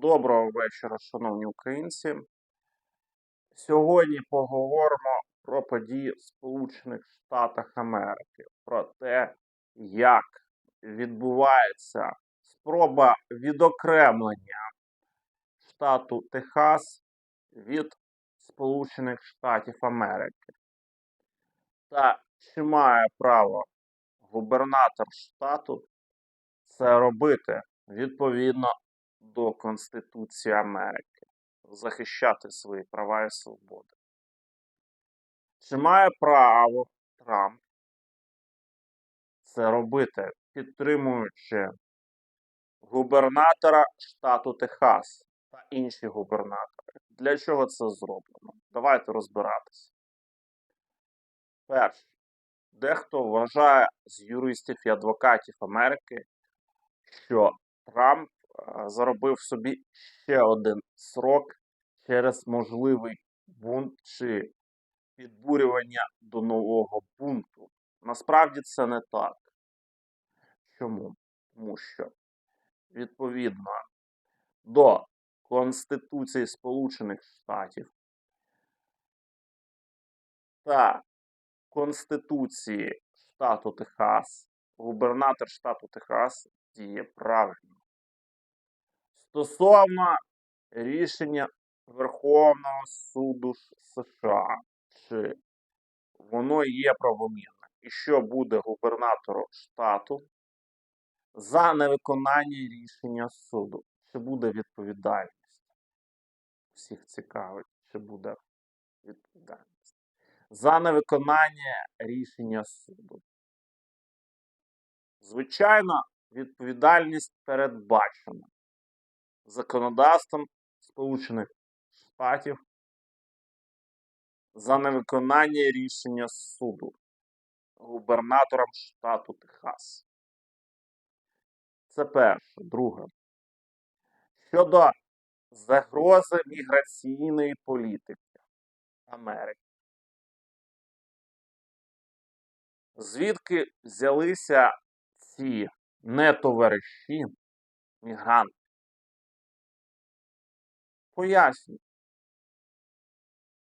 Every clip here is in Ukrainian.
Доброго вечора, шановні українці. Сьогодні поговоримо про події в Сполучених Штатах Америки, про те, як відбувається спроба відокремлення штату Техас від Сполучених Штатів Америки. Та чи має право губернатор штату це робити відповідно до Конституції Америки, захищати свої права і свободи. Чи має право Трамп це робити, підтримуючи губернатора штату Техас та інші губернатори? Для чого це зроблено? Давайте розбиратися. Перше, дехто вважає з юристів і адвокатів Америки, що Трамп заробив собі ще один срок через можливий бунт чи підбурювання до нового бунту. Насправді це не так. Чому? Тому що відповідно до Конституції Сполучених Штатів та Конституції штату Техас, губернатор штату Техас діє правильно. Стосовно рішення Верховного суду США, чи воно є правомірним, і що буде губернатору штату за невиконання рішення суду, чи буде відповідальність? Всіх цікавить, чи буде відповідальність. За невиконання рішення суду. Звичайно, відповідальність передбачена законодавством Сполучених Штатів за невиконання рішення суду губернатором штату Техас. Це перше. Друге. Щодо загрози міграційної політики Америки. Звідки взялися ці нетовариші мігранти? Поясню.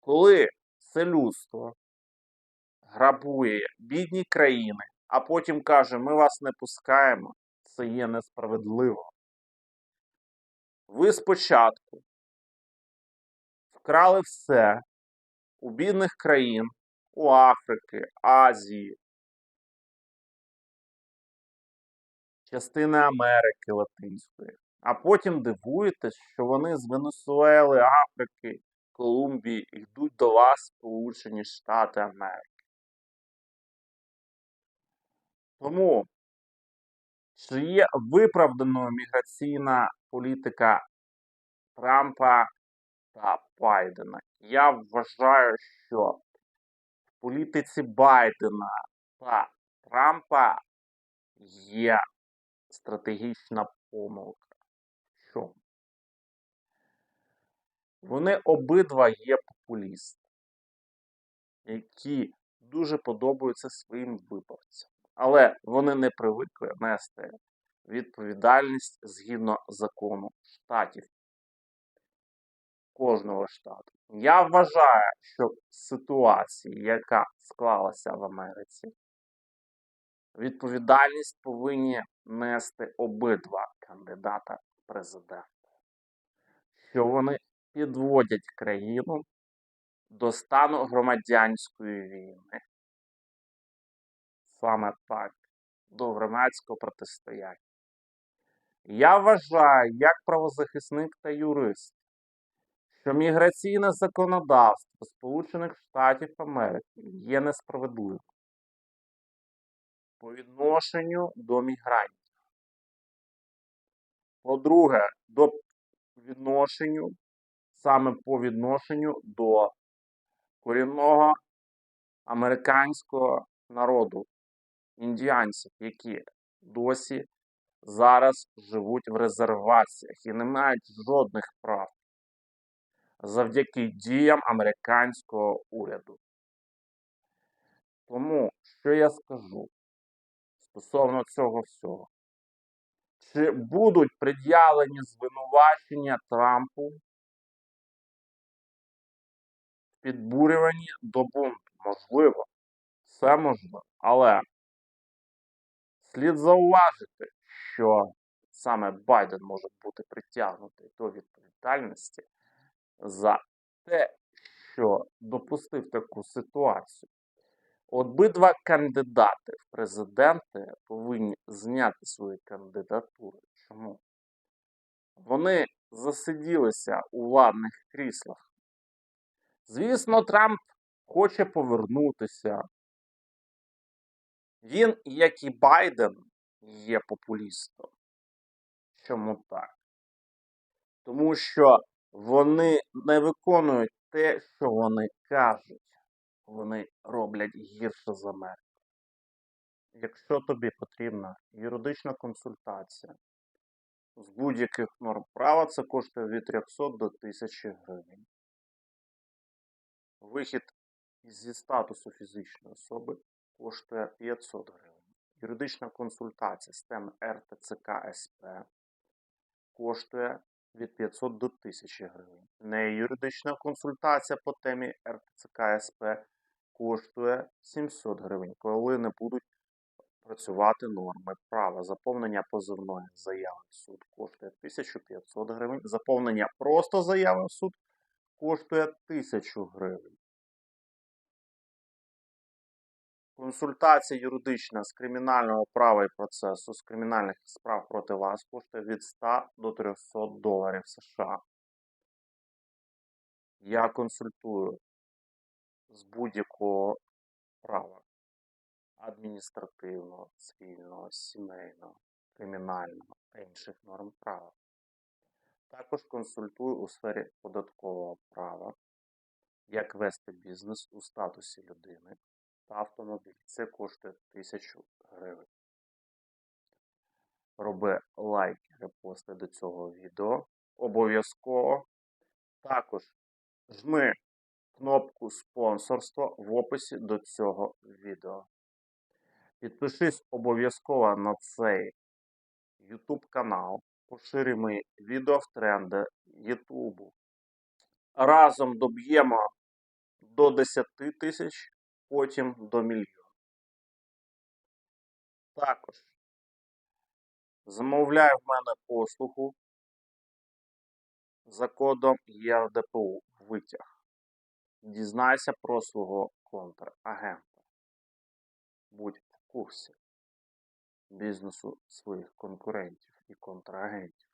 Коли це людство грабує бідні країни, а потім каже, ми вас не пускаємо, це є несправедливо. Ви спочатку вкрали все у бідних країн, у Африки, Азії, частини Америки Латинської, а потім дивуєтесь, що вони з Венесуели, Африки, Колумбії йдуть до вас, Сполучені Штати Америки. Тому, чи є виправданою міграційна політика Трампа та Байдена? Я вважаю, що в політиці Байдена та Трампа є стратегічна помилка. В чому? Вони обидва є популісти, які дуже подобаються своїм виборцям. Але вони не привикли нести відповідальність згідно закону штатів. Кожного штату. Я вважаю, що в ситуації, яка склалася в Америці, відповідальність повинні нести обидва кандидата в президенти. Що вони підводять країну до стану громадянської війни. Саме так, до громадського протистояння. Я вважаю, як правозахисник та юрист, що міграційне законодавство Сполучених Штатів Америки є несправедливим по відношенню до мігрантів. По-друге, до відношенню, саме по відношенню до корінного американського народу, індіанців, які досі зараз живуть в резерваціях і не мають жодних прав завдяки діям американського уряду. Тому, що я скажу стосовно цього всього? Чи будуть пред'явлені звинувачення Трампу в підбурюванні до бунту? Можливо, все можливо. Але слід зауважити, що саме Байден може бути притягнутий до відповідальності за те, що допустив таку ситуацію. Обидва кандидати в президенти повинні зняти свої кандидатури. Чому? Вони засиділися у владних кріслах. Звісно, Трамп хоче повернутися. Він, як і Байден, є популістом. Чому так? Тому що вони не виконують те, що вони кажуть. Вони роблять гірше за Америку. Якщо тобі потрібна юридична консультація з будь-яких норм права, це коштує від 300 до 1000 гривень. Вихід зі статусу фізичної особи коштує 500 гривень. Юридична консультація з теми РТЦК СП коштує від 500 до 1000 гривень. Не юридична консультація по темі РТЦК СП коштує 700 гривень, коли не будуть працювати норми права. Заповнення позовної заяви в суд коштує 1500 гривень. Заповнення просто заяви в суд коштує 1000 гривень. Консультація юридична з кримінального права і процесу з кримінальних справ проти вас коштує від 100 до 300 доларів США. Я консультую з будь-якого права адміністративного, цивільного, сімейного, кримінального та інших норм права. Також консультую у сфері податкового права, як вести бізнес у статусі людини та автомобіль. Це коштує 1000 гривень. Роби лайки, репости до цього відео. Обов'язково. Також жми кнопку спонсорство в описі до цього відео. Підпишись обов'язково на цей YouTube канал. Поширюй мої відео в тренди YouTube. Разом доб'ємо до 10 тисяч, потім до мільйона. Також замовляй в мене послугу за кодом ЄРДПУ витяг. Дізнайся про свого контрагента. Будь в курсі бізнесу своїх конкурентів і контрагентів.